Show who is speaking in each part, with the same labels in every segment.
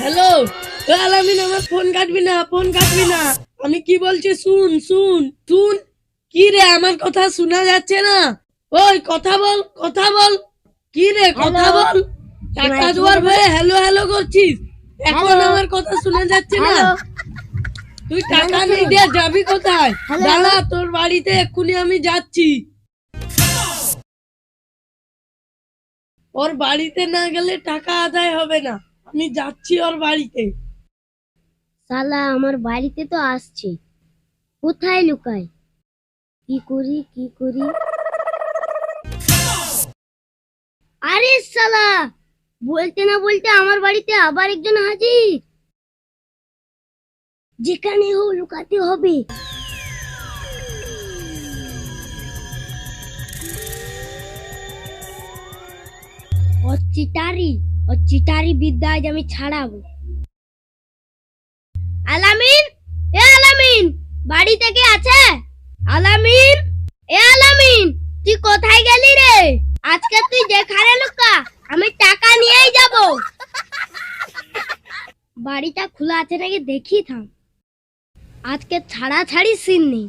Speaker 1: Hello আলামিন আমার phone কাটবি না ফোন কাটবি না। আমি কি বলছি শুন শুন শুন। কি রে আমার কথা শোনা যাচ্ছে না? ওই কথা বল কথা বল। কি রে কথা বল। টাকা দেওয়ার ভয়ে হ্যালো হ্যালো করছিস। এখন আমার কথা শোনা যাচ্ছে না। তুই টাকা নেই দিয়ে যাবি কোথায়? দাঁড়া তোর বাড়িতে এক্ষুনি আমি যাচ্ছি। ওর বাড়িতে না গেলে টাকা আদায় হবে না। আমি যাচ্ছি ওর বাড়িতে।
Speaker 2: সালা আমার বাড়িতে তো আসছে। কোথায় লুকায়? কি করি কি করি? আরে সালা বলতে না বলতে আমার বাড়িতে আবার একজন হাজির। যেখানে হোক লুকাতে হবে। ও চিটারি ও চিটারি বিদ্যা আজ আমি ছাড়াবো। আলামিন? এ আলামিন, বাড়ি থেকে আছে? আলামিন? এ আলামিন, তুই কোথায় গেলি রে? আজকে তুই যেখানে লুকা, আমি টাকা নিয়েই যাব। বাড়িটা খোলা আছে নাকি দেখি থাম। আজকে ছাড়া ছাড়ি সিন নেই।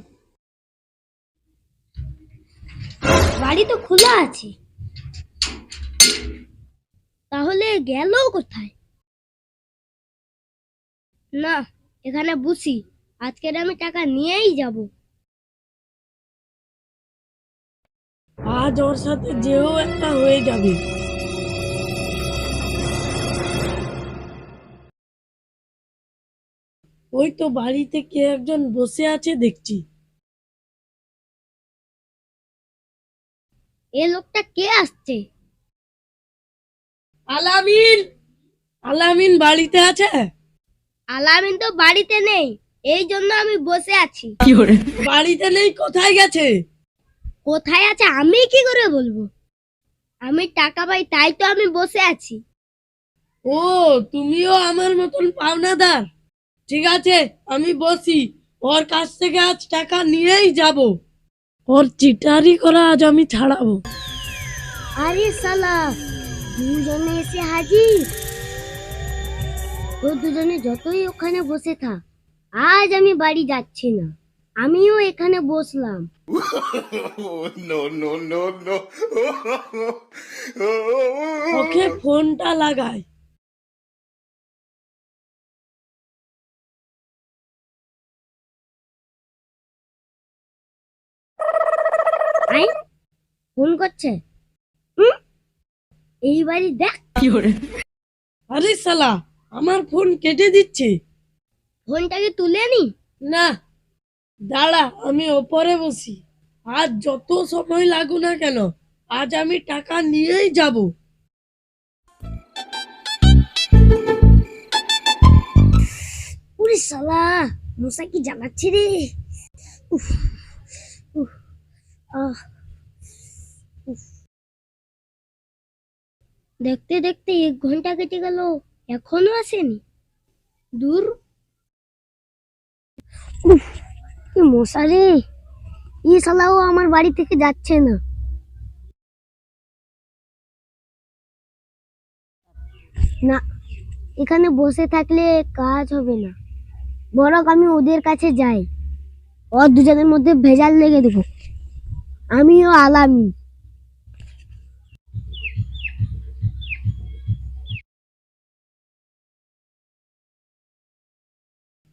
Speaker 2: বাড়ি তো খোলা আছে। তাহলে গেল কোথায়? না এখানে বুঝি। আজকের আমি টাকা নিয়েই যাব।
Speaker 1: আজ ওর সাথে যেও একটা হয়ে যাবে। ওই তো বাড়িতে কে একজন বসে আছে দেখছি।
Speaker 2: এ লোকটা কে আসছে?
Speaker 1: আলামিন আলামিন বাড়িতে আছে?
Speaker 2: আলামিন তো বাড়িতে নেই এই জন্য আমি বসে আছি।
Speaker 1: বাড়িতে নেই কোথায় গেছে?
Speaker 2: কোথায় আছে আমি কি করে বলব? আমি টাকা পাই তাই তো আমি বসে আছি।
Speaker 1: ও তুমিও আমার মতন পাওনাদার। ঠিক আছে আমি বসি। ওর কাছ থেকে আজ টাকা নিয়েই যাব। ওর চিটারি করা আজ আমি ছাড়াবো।
Speaker 2: আরে সালা দুজনে এসে হাজির ও দুজনে যতই ওখানে বসে থাক আজ আমি বাড়ি যাচ্ছি না আমিও এখানে বসলাম.
Speaker 1: ওকে ফোনটা লাগাই
Speaker 2: ফোন করছে? এই বাড়ি দেখ
Speaker 1: আরে সালা আমার ফোন কেটে দিচ্ছে।
Speaker 2: ফোনটাকে তুলে নি?
Speaker 1: না দাঁড়া আমি ওপরে বসি। আজ যত সময় লাগু না কেন আজ আমি টাকা নিয়েই যাব।
Speaker 2: উরে শালা মশা কি জ্বালাচ্ছে রে? উফ, উফ, আহ, দেখতে দেখতে এক ঘণ্টা কেটে গেল এখনও আসেনি। দূর। উফ, কি মশা ই সালাও আমার বাড়ি থেকে যাচ্ছে না। না এখানে বসে থাকলে কাজ হবে না। বরং আমি ওদের কাছে যাই। ওর দুজনের মধ্যে ভেজাল লেগে দেবো। আমিও আলামি।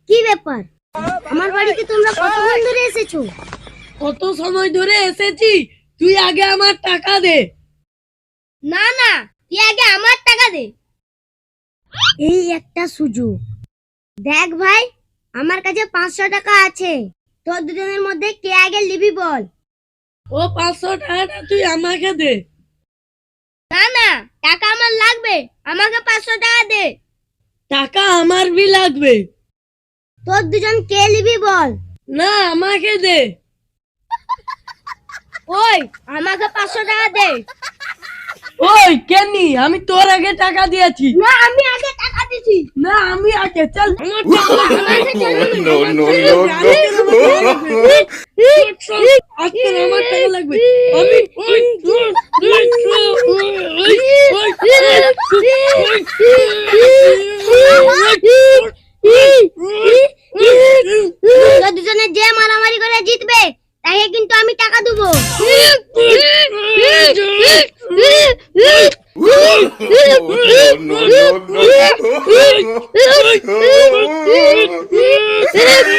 Speaker 2: কি ব্যাপার? আমার বাড়িতে তোমরা কতক্ষণ ধরে এসেছ?
Speaker 1: কত সময় ধরে এসেছি? তুই আগে আমার টাকা দে।
Speaker 2: না না তুই আগে আমার টাকা দে। এই একটা সুযোগ। দেখ ভাই আমার কাছে পাঁচশো টাকা আছে। তোর দুজনের মধ্যে কে আগে নিবি বল।
Speaker 1: ও পাঁচশো টাকাটা তুই আমাকে দে।
Speaker 2: না না টাকা আমার লাগবে। আমাকে পাঁচশো টাকা দে।
Speaker 1: টাকা আমার বি লাগবে।
Speaker 2: তোর দুজন কে লিবি বল
Speaker 1: না আমাকে দে
Speaker 2: ওই আমাকে পাঁচশো টাকা দে
Speaker 1: ওই কেনি আমি তোর আগে টাকা দিয়েছি
Speaker 2: না আমি আগে টাকা দিছি
Speaker 1: না আমি আগে চল আমার টাকা লাগবে আমি ওই তোরা দুজনে যে মারামারি করে জিতবে তাকে কিন্তু আমি টাকা দেবো
Speaker 2: no, no, no, no.